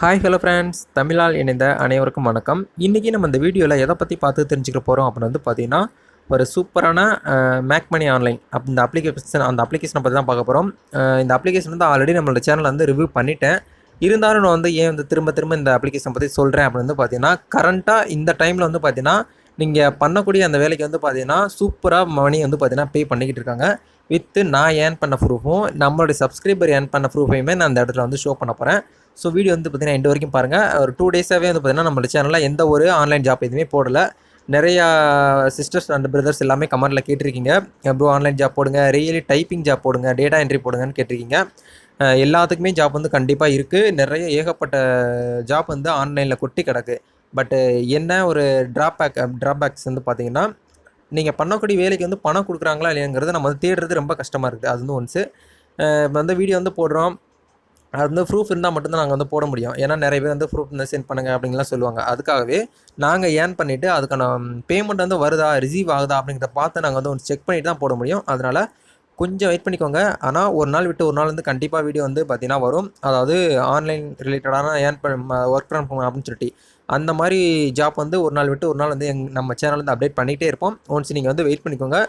Hi hello friends தமிழால் இணைந்த அனைவருக்கும் வணக்கம். இன்றைக்கி நம்ம இந்த வீடியோவில் எதை பற்றி பார்த்து தெரிஞ்சுக்க போகிறோம் அப்படின்னு வந்து பார்த்தீங்கன்னா ஒரு சூப்பரான மேக் மணி ஆன்லைன் அப் இந்த அப்ளிகேஷன் அந்த அப்ளிகேஷனை பற்றி தான் பார்க்க போகிறோம் இந்த அப்ளிகேஷன் வந்து ஆல்ரெடி நம்மளோட சேனலில் வந்து ரிவ்யூ பண்ணிட்டேன். இருந்தாலும் நான் வந்து ஏன் வந்து திரும்ப திரும்ப இந்த அப்ளிகேஷன் பற்றி சொல்கிறேன் அப்படின்னு வந்து பார்த்தீங்கன்னா கரண்ட்டாக இந்த டைமில் வந்து பார்த்தீங்கன்னா நீங்கள் பண்ணக்கூடிய அந்த வேலைக்கு வந்து பார்த்தீங்கன்னா சூப்பராக மணி வந்து பார்த்தீங்கன்னா பே பண்ணிக்கிட்டு இருக்காங்க. வித்து நான் ஏர்ன் பண்ண ப்ரூஃபும் நம்மளுடைய சப்ஸ்கிரைபர் ஏர்ன் பண்ண ப்ரூஃபையுமே நான் அந்த இடத்துல வந்து ஷோ பண்ண போகிறேன் ஸோ வீடியோ வந்து பார்த்தீங்கன்னா எண்டு வரைக்கும் பாருங்கள் ஒரு டூ டேஸாகவே வந்து பார்த்திங்கன்னா நம்மளோட சேனலில் எந்த ஒரு ஆன்லைன் ஜாப் எதுவுமே போடலை. நிறையா சிஸ்டர்ஸ் அண்ட் பிரதர்ஸ் எல்லாமே கமெண்ட்டில் கேட்டிருக்கீங்க. ப்ரோ ஆன்லைன் ஜாப் போடுங்க. ரியலி டைப்பிங் ஜாப் போடுங்க. டேட்டா என்ட்ரி போடுங்கன்னு கேட்டிருக்கீங்க. எல்லாத்துக்குமே ஜாப் வந்து கண்டிப்பாக இருக்குது நிறைய ஏகப்பட்ட ஜாப் வந்து ஆன்லைனில் கொட்டி கிடக்கு. பட்டு என்ன ஒரு ட்ராபேக் ட்ராபேக்ஸ் வந்து பார்த்தீங்கன்னா நீங்கள் பண்ணக்கூடிய வேலைக்கு வந்து பணம் கொடுக்குறாங்களா இல்லைங்கிறது நம்ம வந்து தேடுறது ரொம்ப கஷ்டமாக இருக்குது. அது வந்து ஒன்ஸு வந்து வீடியோ வந்து போடுறோம். அது வந்து ப்ரூஃப் இருந்தால் மட்டும்தான் நாங்கள் வந்து போட முடியும். ஏன்னா நிறைய பேர் வந்து ப்ரூஃப் வந்து சென்ட் பண்ணுங்க அப்படின்லாம் சொல்லுவாங்க. அதுக்காகவே நாங்கள் ஏர்ன் பண்ணிவிட்டு அதுக்கான பேமெண்ட் வந்து வருதா ரிசீவ் ஆகுதா அப்படிங்கிறத பார்த்து நாங்கள் வந்து ஒன்று செக் பண்ணிட்டு தான் போட முடியும். அதனால் கொஞ்சம் வெயிட் பண்ணிக்கோங்க. ஆனால் ஒரு நாள் விட்டு ஒரு நாள் வந்து கண்டிப்பாக வீடியோ வந்து பார்த்தீங்கன்னா வரும். அதாவது ஆன்லைன் ரிலேட்டடான ஏர்ன் பண்ண ஒர்க் பண்ண அப்படின்னு சொல்லிட்டு. அந்த மாதிரி ஜாப் வந்து ஒரு நாள் விட்டு ஒரு நாள் வந்து எங் நம்ம சேனல் வந்து அப்டேட் பண்ணிகிட்டே இருப்போம். ஒன்ஸ் நீங்கள் வந்து வெயிட் பண்ணிக்கோங்க.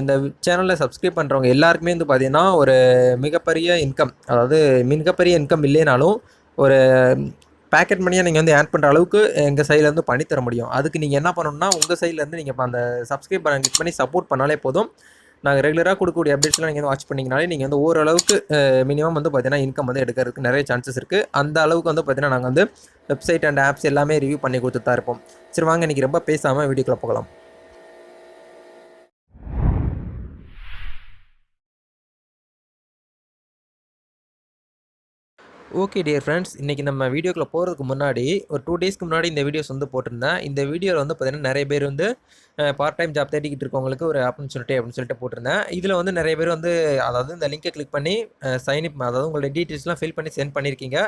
இந்த சேனலில் சப்ஸ்கிரைப் பண்ணுறவங்க எல்லாருக்குமே வந்து பார்த்திங்கன்னா ஒரு மிகப்பெரிய இன்கம் அதாவது மிகப்பெரிய இன்கம் இல்லைனாலும் ஒரு பேக்கெட் மணியாக நீங்கள் வந்து ஆட் பண்ணுற அளவுக்கு எங்கள் சைட்லேருந்து பண்ணித்தர முடியும். அதுக்கு நீங்கள் என்ன பண்ணணும்னா உங்கள் சைட்லேருந்து நீங்கள் இப்போ அந்த சப்ஸ்கிரைப் பண்ண கிளிக் பண்ணி சப்போர்ட் பண்ணாலே போதும். நாங்கள் ரெகுலராக கொடுக்கக்கூடிய அப்டேட்ஸ்லாம் நீங்கள் வந்து வாட்ச் பண்ணிங்கனாலே நீங்கள் வந்து ஓரளவுக்கு மினிமம் வந்து பார்த்தீங்கன்னா இன்கம் வந்து எடுக்கிறதுக்கு நிறைய சான்சஸ் இருக்குது அந்த அளவுக்கு வந்து பார்த்தீங்கன்னா நாங்கள் வந்து வெப்சைட் அண்ட் ஆப்ஸ் எல்லாமே ரிவ்யூ பண்ணி கொடுத்துட்டு தான் இருப்போம். சரி வாங்க இன்றைக்கி ரொம்ப பேசாமல் வீடியோக்குள்ளே போகலாம். ஓகே டியர் ஃப்ரெண்ட்ஸ் இன்றைக்கி நம்ம வீடியோக்குள்ளே போகிறதுக்கு முன்னாடி ஒரு டூ டேஸ்க்கு முன்னாடி இந்த வீடியோஸ் வந்து போட்டிருந்தேன். இந்த வீடியோவில் வந்து பார்த்திங்கன்னா நிறைய பேர் வந்து பார்ட் டைம் ஜாப் தேடிக்கிட்டு இருக்கவங்களுக்கு ஒரு ஆப்பர்ச்சுனிட்டி அப்படின்னு சொல்லிட்டு போட்டிருந்தேன். இதில் வந்து நிறைய பேர் வந்து அதாவது இந்த லிங்கை கிளிக் பண்ணி சைன் அப் அதாவது உங்களுடைய டீட்டெயில்ஸ்லாம் ஃபில் பண்ணி சென்ட் பண்ணியிருக்கீங்க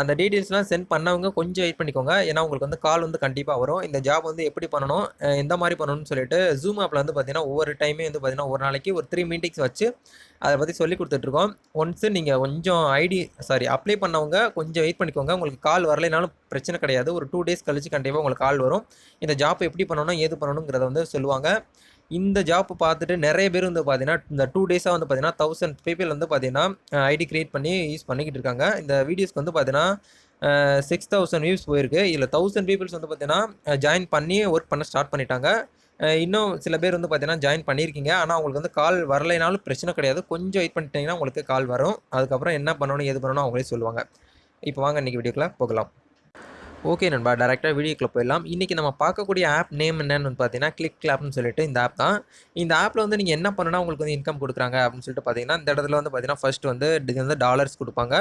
அந்த டீட்டெயில்ஸ்லாம் சென்ட் பண்ணவங்க கொஞ்சம் வெயிட் பண்ணிக்கோங்க. ஏன்னா உங்களுக்கு வந்து கால் வந்து கண்டிப்பாக வரும். இந்த ஜாப் வந்து எப்படி பண்ணணும் எந்த மாதிரி பண்ணணும்னு சொல்லிட்டு ஜூம் ஆப்பில் வந்து பார்த்தீங்கன்னா ஒவ்வொரு டைமே வந்து பார்த்தீங்கன்னா ஒரு நாளைக்கு ஒரு த்ரீ மீட்டிங்ஸ் வச்சு அதை பற்றி சொல்லி கொடுத்துட்ருக்கோம் ஒன்ஸு நீங்கள் கொஞ்சம் ஐடி சாரி அப்ளை பண்ணவங்க கொஞ்சம் வெயிட் பண்ணிக்கோங்க. உங்களுக்கு கால் வரலைனாலும் பிரச்சனை கிடையாது. ஒரு டூ டேஸ் கழிச்சு கண்டிப்பாக உங்களுக்கு கால் வரும். இந்த ஜாப் எப்படி பண்ணணும் ஏது பண்ணணுங்கிறத வந்து சொல்லுவாங்க. இந்த ஜாப் பார்த்துட்டு நிறைய பேர் வந்து பார்த்தீங்கன்னா இந்த டூ டேஸாக வந்து பார்த்தீங்கன்னா தௌசண்ட் பீப்பிள் வந்து பார்த்தீங்கன்னா ஐடி கிரியேட் பண்ணி யூஸ் பண்ணிக்கிட்டு இருக்காங்க. இந்த வீடியோஸ்க்கு வந்து பார்த்தீங்கன்னா சிக்ஸ் தௌசண்ட் வியூஸ் போயிருக்கு. இதில் தௌசண்ட் பீப்புள்ஸ் வந்து பார்த்தீங்கன்னா ஜாயின் பண்ணி ஒர்க் பண்ண ஸ்டார்ட் பண்ணிட்டாங்க. இன்னும் சில பேர் வந்து பார்த்தீங்கன்னா ஜாயின் பண்ணியிருக்கீங்க. ஆனால் உங்களுக்கு வந்து கால் வரலைனாலும் பிரச்சனை கிடையாது. கொஞ்சம் வெயிட் பண்ணிட்டீங்கன்னா உங்களுக்கு கால் வரும். அதுக்கப்புறம் என்ன பண்ணணும் எது பண்ணணும் அவங்களே சொல்லுவாங்க. இப்போ வாங்க இன்றைக்கி வீடியோக்குள்ளே போகலாம். ஓகே நண்பா டேரெக்டாக வீடியோக்குள்ளே போயிடலாம். இன்றைக்கி நம்ம பார்க்கக்கூடிய ஆப் நேம் என்னன்னு பார்த்தீங்கன்னா கிளிக் கிளாப்னு சொல்லிட்டு இந்த ஆப் தான். இந்த ஆப்பில் வந்து நீங்கள் என்ன பண்ணுனா உங்களுக்கு வந்து இன்கம் கொடுக்குறாங்க அப்படின்னு சொல்லிட்டு பார்த்தீங்கன்னா இந்த இடத்துல வந்து பார்த்தீங்கன்னா ஃபர்ஸ்ட் வந்து இது வந்து டாலர்ஸ் கொடுப்பாங்க.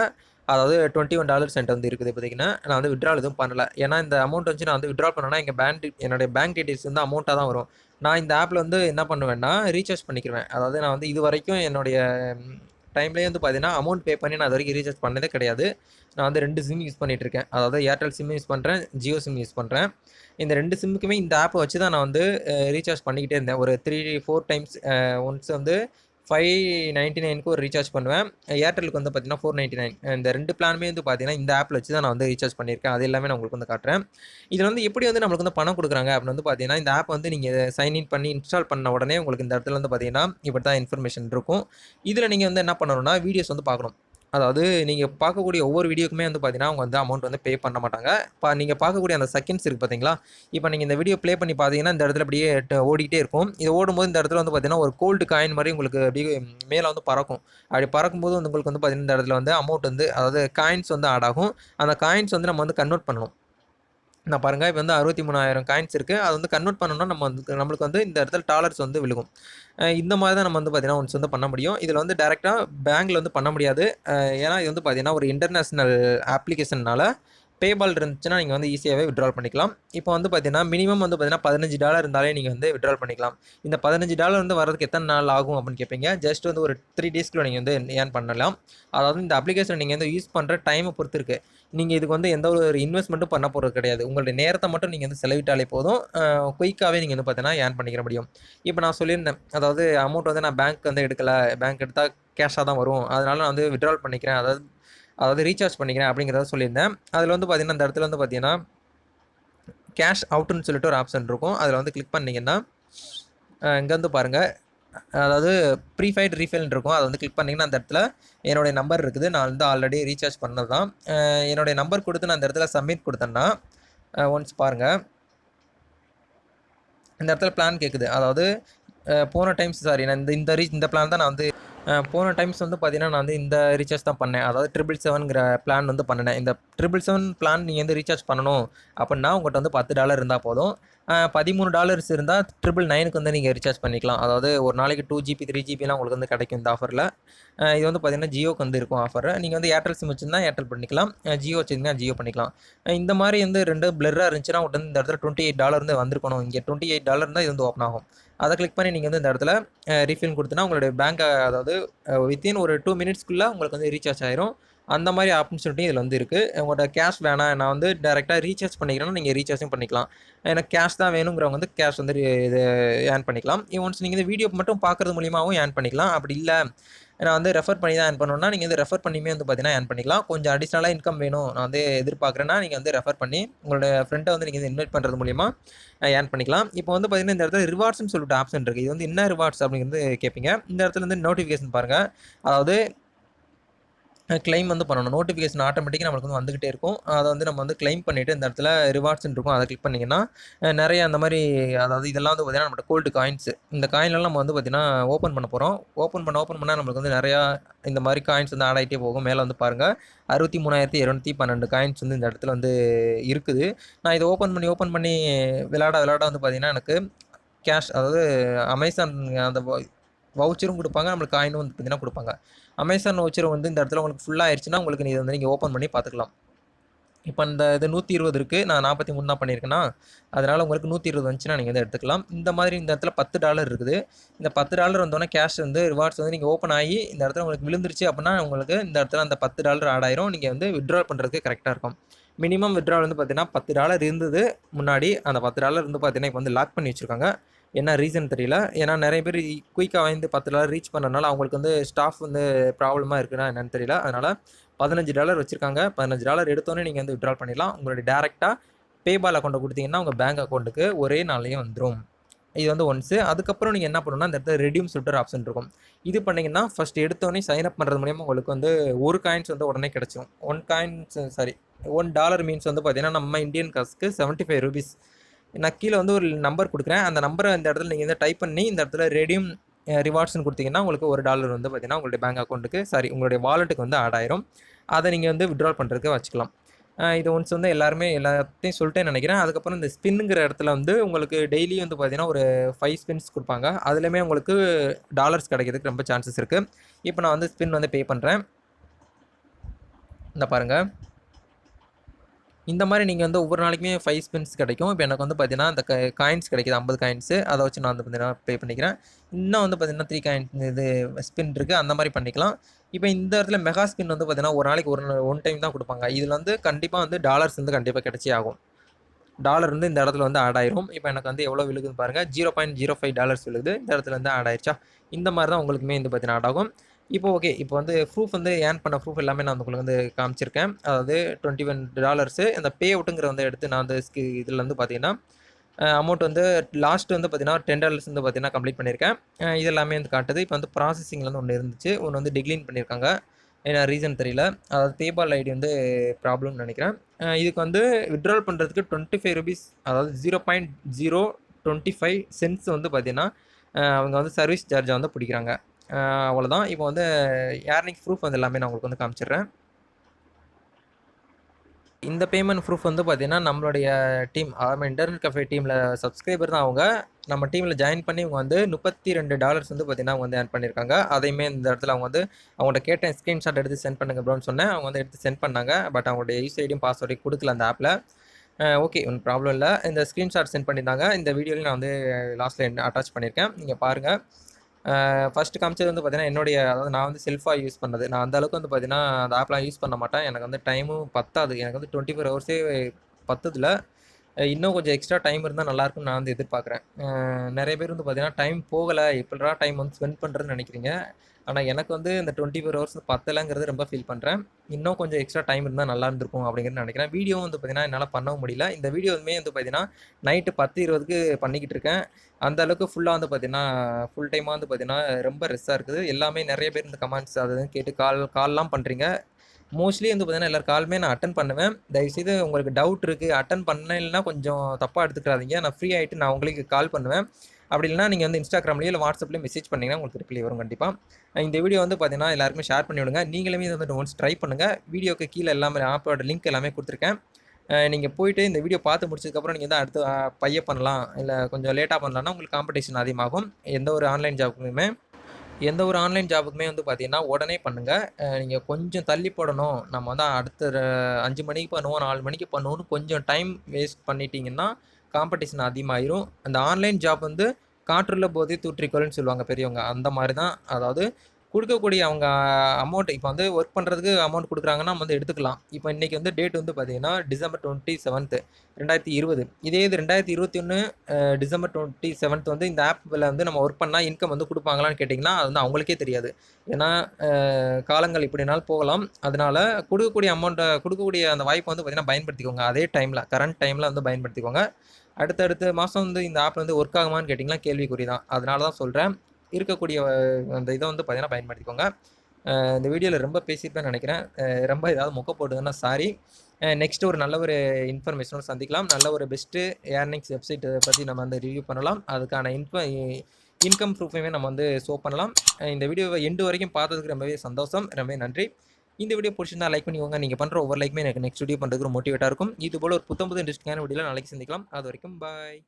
அதாவது டுவெண்ட்டி ஒன் டாலர்ஸ் சென்ட் வந்து இருக்குது பார்த்தீங்கன்னா நான் வந்து விட்ரால் எதுவும் பண்ணல. ஏன்னா இந்த அமௌண்ட் வந்து நான் வந்து விட்ரா பண்ணேன்னா எங்கள் பேங்க் என்னுடைய பேங்க் டீட்டெயில்ஸ் வந்து அமௌண்ட்டாக தான் வரும். நான் இந்த ஆப்பில் வந்து என்ன பண்ணுவேன்னா ரீசார்ஜ் பண்ணிக்கிறேன் அதாவது நான் வந்து இது வரைக்கும் என்னுடைய டைம்லேயே வந்து பார்த்தீங்கன்னா அமௌண்ட் பே பண்ணி நான் அது வரைக்கும் ரீசார்ஜ் பண்ணதே கிடையாது. நான் வந்து ரெண்டு சிம் யூஸ் பண்ணிகிட்டு இருக்கேன். அதாவது ஏர்டெல் சிம் யூஸ் பண்ணுறேன் ஜியோ சிம் யூஸ் பண்ணுறேன் இந்த ரெண்டு சிம்முக்குமே இந்த ஆப்பை வச்சு தான் நான் வந்து ரீசார்ஜ் பண்ணிக்கிட்டே இருந்தேன். ஒரு த்ரீ ஃபோர் டைம்ஸ் ஒன்ஸ் வந்து ஃபைவ் நைன்ட்டி நைனுக்கு ஒரு ரீசார்ஜ் பண்ணுவேன். ஏர்டெலுக்கு வந்து பார்த்தீங்கன்னா ஃபோர் நைன்ட்டி நைன் இந்த ரெண்டு பிளானுமே வந்து பார்த்தீங்கன்னா இந்த ஆப்பில் வச்சு தான் நான் வந்து ரீசார்ஜ் பண்ணியிருக்கேன். அது எல்லாமே நான் உங்களுக்கு வந்து காட்டுறேன். இதில் வந்து எப்படி வந்து நம்மளுக்கு வந்து பணம் கொடுக்குறாங்க அப்படின்னு வந்து பார்த்தீங்கன்னா இந்த ஆப் வந்து நீங்கள் சைன் இன் பண்ணி இன்ஸ்டால் பண்ண உடனே உங்களுக்கு இந்த இடத்துல வந்து பார்த்தீங்கன்னா இப்படி தான் இன்ஃபர்மேஷன் இருக்கும். இதில் நீங்கள் வந்து என்ன பண்ணணும்னா வீடியோஸ் வந்து பார்க்கணும். அதாவது நீங்கள் பார்க்கக்கூடிய ஒவ்வொரு வீடியோக்குமே வந்து பார்த்தீங்கன்னா அவங்க வந்து அமௌண்ட் வந்து பே பண்ண மாட்டாங்க. இப்போ நீங்கள் பார்க்கக்கூடிய அந்த செகண்ட்ஸ் இருக்குது பார்த்தீங்களா இப்போ நீங்கள் இந்த வீடியோ ப்ளே பண்ணி பார்த்தீங்கன்னா இந்த இடத்துல அப்படியே ஓடிக்கிட்டே இருக்கும். இது ஓடும்போது இந்த இடத்துல வந்து பார்த்தீங்கன்னா ஒரு கோல்டு காயின் மாதிரி உங்களுக்கு அப்படியே மேலே வந்து பறக்கும். அப்படி பறக்கும்போது வந்து உங்களுக்கு வந்து பார்த்தீங்கன்னா இந்த இடத்துல வந்து அமௌண்ட் வந்து அதாவது காயின்ஸ் வந்து ஆட் ஆகும். அந்த காயின்ஸ் வந்து நம்ம வந்து கன்வெர்ட் பண்ணணும். நான் பாருங்கள் இப்போ வந்து அறுபத்தி மூணாயிரம் காயின்ஸ் இருக்குது அது வந்து கன்வெர்ட் பண்ணணும்னா நம்ம வந்து நம்மளுக்கு வந்து இந்த இடத்துல டாலர்ஸ் வந்து விழுகும். இந்த மாதிரி தான் நம்ம வந்து பார்த்தீங்கன்னா ஒன்ஸ் வந்து பண்ண முடியும். இதில் வந்து டேரெக்டாக பேங்க்கில் வந்து பண்ண முடியாது. ஏன்னா இது வந்து பார்த்தீங்கன்னா ஒரு இன்டர்நேஷ்னல் அப்ளிகேஷன்னால பேபால் இருந்துச்சுன்னா நீங்கள் வந்து ஈஸியாகவே விட்ரால் பண்ணிக்கலாம். இப்போ வந்து பார்த்தீங்கன்னா மினிமம் வந்து பார்த்தீங்கன்னா பதினஞ்சு டாலர் இருந்தாலே நீங்கள் வந்து விட்ரால் பண்ணிக்கலாம். இந்த பதினஞ்சு டாலர் வந்து வரதுக்கு எத்தனை நாள் ஆகும் அப்படின்னு கேட்பீங்க ஜஸ்ட் வந்து ஒரு த்ரீ டேஸ்க்குள்ள நீங்கள் வந்து ஏர்ன் பண்ணலாம். அதாவது இந்த அப்ளிகேஷன் நீங்கள் வந்து யூஸ் பண்ணுற டைமை பொறுத்து இருக்குது நீங்கள் இதுக்கு வந்து எந்த ஒரு இன்வெஸ்ட்மெண்ட்டும் பண்ண போகிறது கிடையாது. உங்களுடைய நேரத்தை மட்டும் நீங்கள் வந்து செலவிட்டாலே போதும். குயிக்காகவே நீங்கள் வந்து பார்த்தீங்கன்னா ஏர்ன் பண்ணிக்கிற முடியும். இப்போ நான் சொல்லியிருந்தேன். அதாவது அமௌண்ட் வந்து நான் பேங்க் வந்து எடுக்கலை. பேங்க் எடுத்தால் கேஷாக தான் வரும். அதனால் நான் வந்து விட்ரால் பண்ணிக்கிறேன். அதாவது அதாவது ரீசார்ஜ் பண்ணிக்கிறேன் அப்படிங்கிறத சொல்லியிருந்தேன். அதில் வந்து பார்த்தீங்கன்னா அந்த இடத்துல வந்து பார்த்தீங்கன்னா கேஷ் அவுட்டுன்னு சொல்லிட்டு ஒரு ஆப்ஷன் இருக்கும். அதில் வந்து கிளிக் பண்ணிங்கன்னா இங்கேருந்து பாருங்கள் அதாவது ப்ரீஃபைட் ரீஃபில் இருக்கும். அதை வந்து கிளிக் பண்ணிங்கன்னா அந்த இடத்துல என்னுடைய நம்பர் இருக்குது. நான் வந்து ஆல்ரெடி ரீசார்ஜ் பண்ணது தான் என்னுடைய நம்பர் கொடுத்து நான் அந்த இடத்துல சப்மிட் கொடுத்தேன்னா ஒன்ஸ் பாருங்கள் இந்த இடத்துல பிளான் கேட்குது அதாவது போன டைம்ஸ் சாரி நான் இந்த இந்த ரீச் இந்த பிளான் தான் நான் வந்து போன டைம்ஸ் வந்து பார்த்தீங்கன்னா நான் வந்து இந்த ரீசார்ஜ் தான் பண்ணேன். அதாவது ட்ரிபிள் செவனுங்கிற பிளான் வந்து பண்ணினேன். இந்த ட்ரிபிள் செவன் பிளான் நீங்கள் வந்து ரீசார்ஜ் பண்ணணும் அப்படின்னா உங்கள்கிட்ட வந்து பத்து டாலர் இருந்தால் போதும். பதிமூணு டாலர்ஸ் இருந்தால் ட்ரிபிள் நைனுக்கு வந்து நீங்கள் ரீசார்ஜ் பண்ணிக்கலாம். அதாவது ஒரு நாளைக்கு டூ ஜிபி த்ரீ ஜிபிலாம் உங்களுக்கு வந்து கிடைக்கும் இந்த ஆஃபரில் இது வந்து பார்த்திங்கன்னா ஜியோக்கு வந்து இருக்கும் ஆஃபர் நீங்கள் வந்து ஏர்டெல் சிம் வச்சுருந்தா ஏர்டெல் பண்ணிக்கலாம். ஜியோ வச்சுருந்தா ஜியோ பண்ணிக்கலாம். இந்த மாதிரி வந்து ரெண்டு பிளராக இருந்துச்சுன்னா உங்கள்கிட்ட வந்து இந்த இடத்துல டுவெண்ட்டி எயிட் டாலர் வந்து வந்திருக்கணும். இங்கே டுவெண்ட்டி எயிட் டாலர் தான் இது வந்து ஓப்பன் ஆகும். அதை கிளிக் பண்ணி நீங்கள் வந்து இந்த இடத்துல ரீஃபில் கொடுத்தனா உங்களுடைய பேங்க் அதாவது வித்தின் ஒரு டூ மினிட்ஸ்க்குள்ளே உங்களுக்கு வந்து ரீசார்ஜ் ஆயிரும். அந்த மாதிரி ஆப்பர்ச்சுனிட்டி இதில் வந்து இருக்குது உங்களோட கேஷ் வேணாம் நான் வந்து டேரெக்டாக ரீசார்ஜ் பண்ணிக்கிறேன்னா நீங்கள் ரீசார்ஜும் பண்ணிக்கலாம். எனக்கு கேஷ் தான் வேணுங்கிறவங்க வந்து கேஷ் வந்து இது ஏர்ன் பண்ணிக்கலாம். ஒன்ஸ் நீங்கள் இந்த வீடியோ மட்டும் பார்க்குறது மூலியமாகவும் ஏர்ன் பண்ணிக்கலாம். அப்படி இல்லை நான் வந்து ரெஃபர் பண்ணி தான் ஏன் பண்ணணும்னா நீங்கள் வந்து ரெஃபர் பண்ணியுமே வந்து பார்த்தீங்கன்னா ஏன் பண்ணிக்கலாம். கொஞ்சம் அடிஷ்னலாக இன்கம் வேணும். நான் வந்து எதிர்பார்க்குறேன்னா நீங்கள் வந்து ரெஃபர் பண்ணி உங்களோட ஃப்ரெண்டை வந்து நீங்கள் இன்வைட் பண்ணுறது மூலிமா ஏர்ன் பண்ணிக்கலாம். இப்போ வந்து பார்த்தீங்கன்னா இந்த இடத்துல ரிவார்ட்ஸ்னு சொல்லிட்டு ஆப்ஷன் இருக்குது இது வந்து என்ன ரிவார்ட்ஸ் அப்படிங்கிறது கேட்பீங்க இந்த இடத்துல வந்து நோட்டிஃபிகேஷன் பாருங்கள் அதாவது கிளைம் வந்து பண்ணணும். நோட்டிஃபிகேஷன் ஆட்டோமேட்டிக்காக நம்மளுக்கு வந்து வந்துகிட்டே இருக்கும். அதை வந்து நம்ம வந்து கிளைம் பண்ணிவிட்டு இந்த இடத்துல ரிவார்ட்ஸ்ன்னு இருக்கும். அதை கிளிக் பண்ணிங்கன்னா நிறைய அந்த மாதிரி அதாவது இதெல்லாம் வந்து பார்த்தீங்கன்னா நம்மளோட கோல்டு காயின்ஸ் இந்த காயின்லாம் நம்ம வந்து பார்த்திங்கன்னா ஓப்பன் பண்ண போகிறோம் ஓப்பன் பண்ண ஓப்பன் பண்ணால் நம்மளுக்கு வந்து நிறையா இந்த மாதிரி காயின்ஸ் வந்து ஆட் ஆகிட்டே போகும். மேலே வந்து பாருங்கள் அறுபத்தி மூணாயிரத்தி இரநூத்தி பன்னெண்டு காயின்ஸ் வந்து இந்த இடத்துல வந்து இருக்குது. நான் இதை ஓப்பன் பண்ணி ஓப்பன் பண்ணி விளாட விளாட வந்து பார்த்திங்கன்னா எனக்கு கேஷ் அதாவது அமேசான் அந்த வவுச்சரும் கொடுப்பாங்க. நம்மளுக்கு காயினும் வந்து பார்த்தீங்கன்னா கொடுப்பாங்க. அமேசான் வச்சர் வந்து இந்த இடத்துல உங்களுக்கு ஃபுல்லாக ஆயிடுச்சுன்னா உங்களுக்கு இதை வந்து நீங்கள் ஓப்பன் பண்ணி பார்த்துக்கலாம். இப்போ இந்த இது நூற்றி இருபது இருக்குது நான் நாற்பத்தி மூணு தான் பண்ணியிருக்கேன்னா அதனால் உங்களுக்கு நூற்றி இருபது வந்துச்சுன்னா நீங்கள் வந்து எடுத்துக்கலாம். இந்த மாதிரி இந்த இடத்துல பத்து டாலர் இருக்குது. இந்த பத்து டாலர் வந்தோடனே கேஷ் வந்து ரிவார்ட்ஸ் வந்து நீங்கள் ஓப்பன் ஆகி இந்த இடத்துல உங்களுக்கு விழுந்துருச்சு அப்படின்னா உங்களுக்கு இந்த இடத்துல அந்த பத்து டாலர் ஆட் ஆயிரும். நீங்கள் வந்து விட்ரால் பண்ணுறதுக்கு கரெக்டாக இருக்கும். மினிமம் விட்ரால் வந்து பார்த்தீங்கன்னா பத்து டாலர் இருந்தது. முன்னாடி அந்த பத்து டாலர் வந்து பார்த்தீங்கன்னா இப்போ வந்து லாக் பண்ணி வச்சுருக்காங்க. என்ன ரீசன் தெரியல. ஏன்னா நிறைய பேர் குயிக்காக வாங்கி பத்து டாலர் ரீச் பண்ணனால அவங்களுக்கு வந்து ஸ்டாஃப் வந்து ப்ராப்ளமாக இருக்குன்னா என்னன்னு தெரியல. அதனால் பதினஞ்சு டாலர் வச்சுருக்காங்க. பதினஞ்சு டாலர் எடுத்தோன்னே நீங்கள் வந்து விட்ரால் பண்ணிடலாம். உங்களுடைய டேரெக்டாக பேபால் அக்கௌண்ட்டை கொடுத்தீங்கன்னா உங்கள் பேங்க் அக்கௌண்ட்டுக்கு ஒரே நாளையும் வந்துடும் இது வந்து ஒன்ஸு அதுக்கப்புறம் நீங்கள் என்ன பண்ணணும்னா அந்த இடத்துல ரெடியூம் சொல்லிட்டு ஆப்ஷன் இருக்கும். இது பண்ணிங்கன்னா ஃபஸ்ட் எடுத்தோடனே சைன் அப் பண்ணுறது மூலியமாக உங்களுக்கு வந்து ஒரு காயின்ஸ் வந்து உடனே கிடச்சிரும். One coins sorry one dollar means வந்து பார்த்தீங்கன்னா நம்ம இந்தியன் காசுக்கு செவன்ட்டி ஃபைவ் ருபீஸ் நான் கீழே வந்து ஒரு நம்பர் கொடுக்குறேன். அந்த நம்பரை இந்த இடத்துல நீங்கள் வந்து டைப் பண்ணி இந்த இடத்துல ரெடியூம் ரிவார்ட்ஸ்னு கொடுத்தீங்கன்னா உங்களுக்கு ஒரு டாலர் வந்து பார்த்தீங்கன்னா உங்களுடைய பேங்க் அக்கௌண்ட்டுக்கு சாரி உங்களுடைய வாலெட்டுக்கு வந்து ஆட் ஆயிரும். அதை நீங்கள் வந்து விட்ரால் பண்ணுறதுக்கு வச்சுக்கலாம். இது ஒன்ஸ் வந்து எல்லாருமே எல்லாத்தையும் சொல்லிட்டே நினைக்கிறேன். அதுக்கப்புறம் இந்த ஸ்பின்னுங்கிற இடத்துல வந்து உங்களுக்கு டெய்லி வந்து பார்த்தீங்கன்னா ஒரு ஃபைவ் ஸ்பின்ஸ் கொடுப்பாங்க. அதுலேயுமே உங்களுக்கு டாலர்ஸ் கிடைக்கிறதுக்கு ரொம்ப சான்சஸ் இருக்குது இப்போ நான் வந்து ஸ்பின் வந்து பே பண்ணுறேன் இந்த பாருங்கள் இந்த மாதிரி நீங்கள் வந்து ஒவ்வொரு நாளைக்குமே ஃபைவ் ஸ்பின்ஸ் கிடைக்கும். இப்போ எனக்கு வந்து பார்த்தீங்கன்னா அந்த காயின்ஸ் கிடைக்கிது ஐம்பது காயின்ஸு அதை வச்சு நான் வந்து பார்த்தீங்கன்னா பே பண்ணிக்கிறேன். இன்னும் வந்து பார்த்தீங்கன்னா த்ரீ காயின் இது ஸ்பின் இருக்குது அந்த மாதிரி பண்ணிக்கலாம். இப்போ இந்த இடத்துல மெகா ஸ்பின் வந்து பார்த்தீங்கன்னா ஒரு நாளைக்கு ஒரு ஒன் டைம் தான் கொடுப்பாங்க. இதில் வந்து கண்டிப்பாக வந்து டாலர்ஸ் வந்து கண்டிப்பாக கிடைச்சே ஆகும். டாலர் வந்து இந்த இடத்துல வந்து ஆட் ஆயிரும். இப்போ எனக்கு வந்து எவ்வளோ விழுகுதுன்னு பாருங்கள் zero point zero five dollars விழுகுது. இந்த இடத்துல வந்து ஆட் ஆயிடுச்சா இந்த மாதிரி தான் உங்களுக்குமே வந்து பார்த்தீங்கன்னா ஆட் ஆகும். இப்போ ஓகே இப்போ வந்து ப்ரூஃப் வந்து ஏர்ன் பண்ண ப்ரூஃப் எல்லாமே நான் உங்களுக்கு வந்து காமிச்சிருக்கேன். அதாவது டுவெண்ட்டி ஒன் டாலர்ஸு அந்த பே அவுட்டுங்கிற வந்து எடுத்து நான் வந்து ஸ்கி இதில் வந்து பார்த்தீங்கன்னா அமௌண்ட் வந்து லாஸ்ட் வந்து பார்த்தீங்கன்னா டென் டாலர்ஸ் வந்து பார்த்தீங்கன்னா கம்ப்ளீட் பண்ணியிருக்கேன் இது எல்லாமே வந்து காட்டுது. இப்போ வந்து ப்ராசஸிங்கில் வந்து ஒன்று இருந்துச்சு. ஒன்று வந்து டிக்ளீன் பண்ணியிருக்காங்க ஏன்னா ரீசன் தெரியல. அதாவது பேபால் ஐடி வந்து ப்ராப்ளம்னு நினைக்கிறேன். இதுக்கு வந்து விட்ரால் பண்ணுறதுக்கு டுவெண்ட்டி ஃபைவ் ருபீஸ் அதாவது zero point zero twenty five cents வந்து பார்த்தீங்கன்னா அவங்க வந்து சர்வீஸ் சார்ஜை வந்து பிடிக்கிறாங்க. அவ்வளோதான் இப்போ வந்து ஏர்னிங் ப்ரூஃப் வந்து எல்லாமே நான் உங்களுக்கு வந்து காமிச்சிடுறேன். இந்த பேமெண்ட் ப்ரூஃப் வந்து பார்த்தீங்கன்னா நம்மளுடைய டீம் அதாவது இன்டர்நெட் கஃபே டீமில் சப்ஸ்கிரைபர் தான் அவங்க. நம்ம டீமில் ஜாயின் பண்ணி இவங்க வந்து முப்பத்தி ரெண்டு டாலர்ஸ் வந்து பார்த்தீங்கன்னா அவங்க வந்து ஏர்ன் பண்ணியிருக்காங்க. அதையுமே இந்த இடத்துல அவங்க வந்து அவங்கள்ட்ட கேட்டேன் ஸ்க்ரீன்ஷாட் எடுத்து சென்ட் பண்ணுங்க ப்ரோன்னு சொன்னேன். அவங்க வந்து எடுத்து சென்ட் பண்ணாங்க. பட் அவங்களுடைய யூஸ் ஐடியும் பாஸ்வேர்டையும் கொடுக்கல அந்த ஆப்பில் ஓகே ஒன்றும் ப்ராப்ளம் இல்லை. இந்த ஸ்க்ரீன்ஷாட் சென்ட் பண்ணியிருந்தாங்க. இந்த வீடியோவில் நான் வந்து லாஸ்ட்டில் அட்டாச் பண்ணியிருக்கேன். நீங்கள் பாருங்கள் ஃபஸ்ட்டு காமிச்சது வந்து பார்த்தீங்கன்னா என்னுடைய அதாவது நான் வந்து செல்ஃபாக யூஸ் பண்ணது. நான் அந்த அளவுக்கு வந்து பார்த்தீங்கன்னா அந்த ஆப்லாம் யூஸ் பண்ண மாட்டேன். எனக்கு வந்து டைமும் பத்தாது. எனக்கு வந்து டுவெண்ட்டி ஃபோர் ஹவர்ஸே பத்ததில்ல. இன்னும் கொஞ்சம் எக்ஸ்ட்ரா டைம் இருந்தால் நல்லாயிருக்கும்னு நான் வந்து எதிர்பார்க்குறேன். நிறைய பேர் வந்து பார்த்தீங்கன்னா டைம் போகலை. எப்படிடா டைம் வந்து ஸ்பெண்ட் பண்ணுறதுன்னு நினைக்கிறீங்க? ஆனால் எனக்கு வந்து இந்த டுவெண்ட்டி ஃபோர் ஹவர்ஸ் பத்தலைங்கிறது ரொம்ப ஃபீல் பண்ணுறேன் இன்னும் கொஞ்சம் எக்ஸ்ட்ரா டைம் இருந்தால் நல்லா இருந்திருக்கும் அப்படிங்கிறது நினைக்கிறேன். வீடியோ வந்து பார்த்தீங்கன்னா என்னால் பண்ணவும் முடியல. இந்த வீடியோவுமே வந்து பார்த்தீங்கன்னா நைட்டு பத்து இருபதுக்கு பண்ணிக்கிட்டு இருக்கேன். அந்த அளவுக்கு ஃபுல்லாக வந்து பார்த்தீங்கன்னா ஃபுல் டைமாக வந்து பார்த்தீங்கன்னா ரொம்ப ரெஸ்ஸாக இருக்குது. எல்லாமே நிறைய பேர் இந்த கமெண்ட்ஸ் அது கேட்டு கால் கால்லாம் பண்ணுறீங்க மோஸ்ட்லி வந்து பார்த்தீங்கன்னா எல்லா காலுமே நான் அட்டன் பண்ணுவேன். தயவுசெய்து உங்களுக்கு டவுட் இருக்குது அட்டன் பண்ணலைன்னா கொஞ்சம் தப்பாக எடுத்துக்கிறாதீங்க நான் ஃப்ரீ ஆகிட்டு நான் உங்களுக்கு கால் பண்ணுவேன். அப்படி இல்லைனா நீங்கள் வந்து இன்ஸ்டாகிராம்லேயோ இல்லை வாட்ஸ்அப்லேயே மெசேஜ் பண்ணிங்கன்னா உங்களுக்கு ரிப்ளை வரும் கண்டிப்பாக இந்த வீடியோ வந்து பார்த்தீங்கன்னா எல்லாருமே ஷேர் பண்ணி விடுங்க. நீங்களுமே இதை வந்து ஒன்ஸ் ட்ரை பண்ணுங்கள் வீடியோக்கு கீழே எல்லாமே ஆப்போட லிங்க் எல்லாமே கொடுத்துருக்கேன். நீங்கள் போயிட்டு இந்த வீடியோ பார்த்து முடிச்சதுக்கப்புறம் நீங்கள் தான் அடுத்து பைய பண்ணலாம். இல்லை கொஞ்சம் லேட்டாக பண்ணலாம்னா உங்களுக்கு காம்படிஷன் அதிகமாகும். எந்த ஒரு ஆன்லைன் ஜாபுக்குமே எந்த ஒரு ஆன்லைன் ஜாபுக்குமே வந்து பார்த்தீங்கன்னா உடனே பண்ணுங்கள் நீங்கள் கொஞ்சம் தள்ளி போடணும். நம்ம வந்து அடுத்த அஞ்சு மணிக்கு பண்ணுவோம் நாலு மணிக்கு பண்ணுவோம்னு கொஞ்சம் டைம் வேஸ்ட் பண்ணிட்டீங்கன்னா காம்படிஷன் அதிகமாயிரும். அந்த ஆன்லைன் ஜாப் வந்து காற்றுள்ள போதே தூற்றிக்கொள்னு சொல்லுவாங்க பெரியவங்க. அந்த மாதிரி தான் அதாவது கொடுக்கக்கூடிய அவங்க அமௌண்ட் இப்போ வந்து ஒர்க் பண்ணுறதுக்கு அமௌண்ட் கொடுக்குறாங்கன்னா நம்ம வந்து எடுத்துக்கலாம். இப்போ இன்றைக்கி வந்து டேட் வந்து பார்த்தீங்கன்னா டிசம்பர் டுவெண்ட்டி செவன்த்து ரெண்டாயிரத்தி இருபது. இதே இது ரெண்டாயிரத்தி இருபத்தி ஒன்று டிசம்பர் டுவெண்ட்டி செவன்த் வந்து இந்த ஆப்பில் வந்து நம்ம ஒர்க் பண்ணால் இன்கம் வந்து கொடுப்பாங்களான்னு கேட்டிங்கன்னா அது வந்து அவங்களுக்கே தெரியாது. ஏன்னா காலங்கள் இப்படினாலும் போகலாம். அதனால கொடுக்கக்கூடிய அமௌண்ட்டை கொடுக்கக்கூடிய அந்த வாய்ப்பை வந்து பார்த்திங்கன்னா பயன்படுத்திக்கோங்க. அதே டைமில் கரண்ட் டைமில் வந்து பயன்படுத்திக்கோங்க. அடுத்தடுத்த மாதம் வந்து இந்த ஆப் வந்து ஒர்க் ஆகுமான்னு கேட்டிங்கன்னா கேள்விக்குறி தான் அதனால தான் சொல்கிறேன் இருக்கக்கூடிய அந்த இதை வந்து பார்த்தீங்கன்னா பயன்படுத்திக்கோங்க. இந்த வீடியோவில் ரொம்ப பேசியிருப்பேன்னு நினைக்கிறேன். ரொம்ப ஏதாவது முக்க போட்டுதுன்னா சாரி நெக்ஸ்ட் ஒரு நல்ல ஒரு இன்ஃபர்மேஷனோட சந்திக்கலாம். நல்ல ஒரு பெஸ்ட்டு ஏர்னிங்ஸ் வெப்சைட் பற்றி நம்ம வந்து ரிவ்யூ பண்ணலாம். அதுக்கான இன்ஃப இன்கம் ப்ரூஃபையுமே நம்ம வந்து ஷோ பண்ணலாம். இந்த வீடியோவை எண்டு வரைக்கும் பார்த்ததுக்கு ரொம்பவே சந்தோஷம். ரொம்பவே நன்றி. இந்த வீடியோ பிடிச்சிருந்தா லைக் பண்ணிக்கோங்க. நீங்கள் பண்ணுற ஒவ்வொரு லைக்குமே எனக்கு நெக்ஸ்ட் வீடியோ பண்ணுறதுக்கு மோட்டிவேட்டாக இருக்கும். இது போல் ஒரு புத்தம் புது இன்ட்ரெஸ்டிங்கான வீடியோவில் நாளைக்கு சந்திக்கலாம். அது வரைக்கும் பாய்